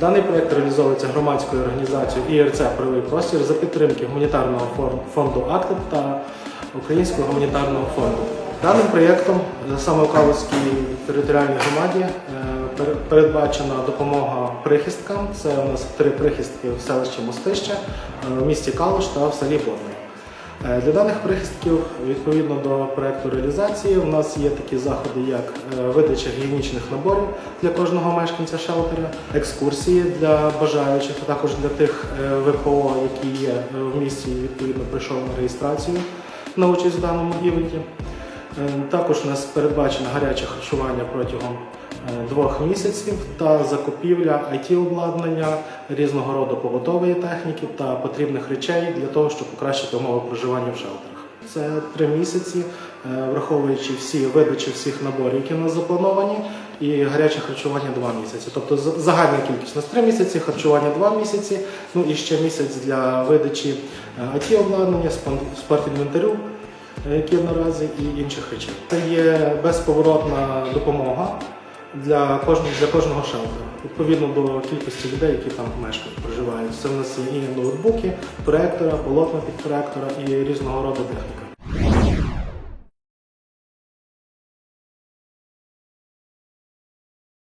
Даний проект реалізовується громадською організацією ІРЦ Правий простір за підтримки гуманітарного фонду «Актив» та Українського гуманітарного фонду. Даним проєктом е, саме у Калузькій територіальній громаді е, передбачена допомога прихисткам. Це у нас три прихистки в селищі Мостище, е, в місті Калуш та в селі Бодне. Е, Для даних прихистків, відповідно до проекту реалізації, у нас є такі заходи, як е, видача гігієнічних наборів для кожного мешканця шелтера, екскурсії для бажаючих, а також для тих е, ВПО, які є в місті, відповідно прийшов на реєстрацію на участь в даному івенті. Е, Також у нас передбачено гаряче харчування протягом двох місяців та закупівля IT-обладнання, різного роду побутової техніки та потрібних речей для того, щоб покращити умови проживання в шелтерах. Це три місяці, е, враховуючи всі видачі всіх наборів, які у нас заплановані, і гаряче харчування два місяці. Тобто загальна кількість у три місяці, харчування два місяці, ну і ще місяць для видачі е, IT-обладнання, спон- спортінвентарю, е, які наразі і інших речей. Це є безповоротна допомога для кожного для кожного шелтера, відповідно до кількості людей, які там мешкають, проживають. Це в нас є і ноутбуки, проектора, полотна під проектора і різного роду техніка.